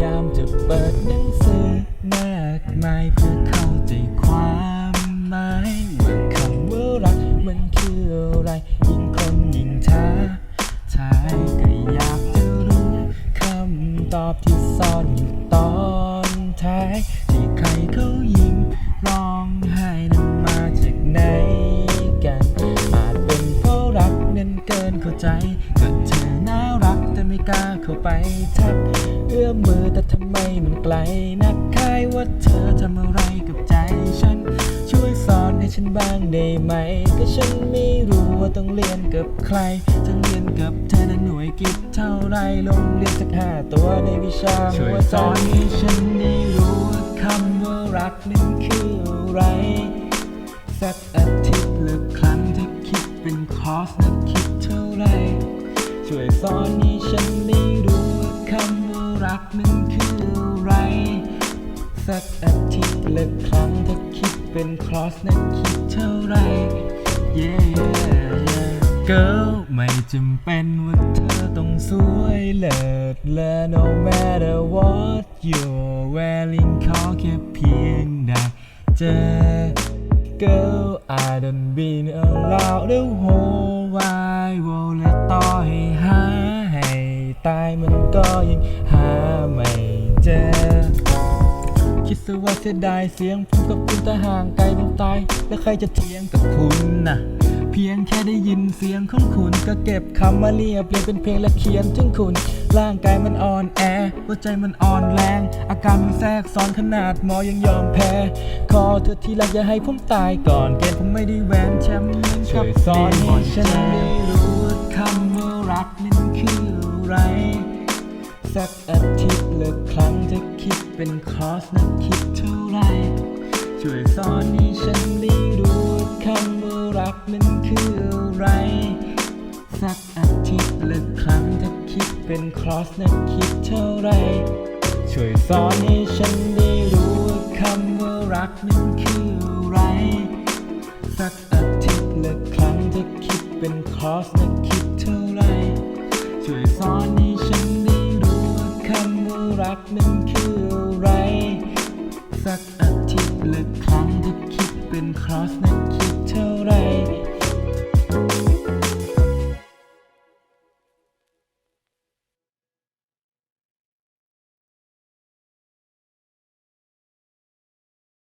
ายามจะเปิดหนังสือมากมายเพื่อเข้าใจความหมายว่าคำว่ารักมันคืออะไรยิ่งคนยิ่งท้าทายก็อยากจะรู้คำตอบที่ซ่อนอยู่ตอนท้าย ที่ใครเขายิ้มร้องไห้นั้นมาจากไหนกันอาจเป็นเพราะรักนั้นเกินเข้าใจก็เธอน่ารักแต่ไม่กล้าเข้าไปทัก มมือแต่ทำไมมันไกล นักคายว่าเธอทำอะไรกับใจฉัน ช่วยสอนให้ฉันบ้างได้ไหม ก็ฉันไม่รู้ว่าต้องเรียนกับใครจะเรียนกับเธอนั้นหน่วยกิจเท่าไรลงเรียนสักห้าตัวในวิชาช่วยหัวใจให้ฉันได้รู้ว่าคำว่ารักนั้นคืออะไรสักอาทิตย์ละครั้งถ้าคิดเป็นคอร์สนักคิดเท่าไรช่วยสอนให้ฉันได้รู้ว่าคำว่ารั กนั้นคืออะไร สักอาทิตย์ละครั้งถ้าคิดเป็นคอร์สนักคิดเท่าไร yeah, yeah, yeah. Girl ไม่จำเป็นว่าเธอต้องสวยเลิศและ no matter what you're wearing ขอแค่เพียงได้เจอ Girl I don't been around the whole wide world และต่อให้หาให้ตายมันก็ยัง ซะว่าเสียดายเสียงผมกับคุณแต่ห่างไกลเป็นตาย แล้วใครจะเถียงกับคุณนะเพียงแค่ได้ยินเสียงของคุณก็เก็บคำมาเรียบเรียงเป็นเพลงและเขียนถึงคุณ ร่างกายมันอ่อนแอหัวใจมันอ่อนแรง อาการมันแทรกซ้อนขนาดหมอยังยอมแพ้ ขอเธอทีละอย่าให้ผมตายก่อนเกมผมไม่ได้แหวนแชมป์เหมือนกับสอนให้ฉันได้รู้คำว่ารักนั้นคืออะไร สักอาทิตย์ละครั้ง จะคิดเป็นคอร์สนักคิดเท่าไร ช่วยสอนให้ฉันได้รู้คำว่ารักนั้นคืออะไร สักอาทิตย์ละครั้งถ้าคิดเป็นคอร์สนักคิดเท่าไร ช่วยสอนให้ฉันได้รู้คำว่ารักนั้นคืออะไร สักอาทิตย์ละครั้งจะคิดเป็นคอร์สนักคิดเท่าไร สัก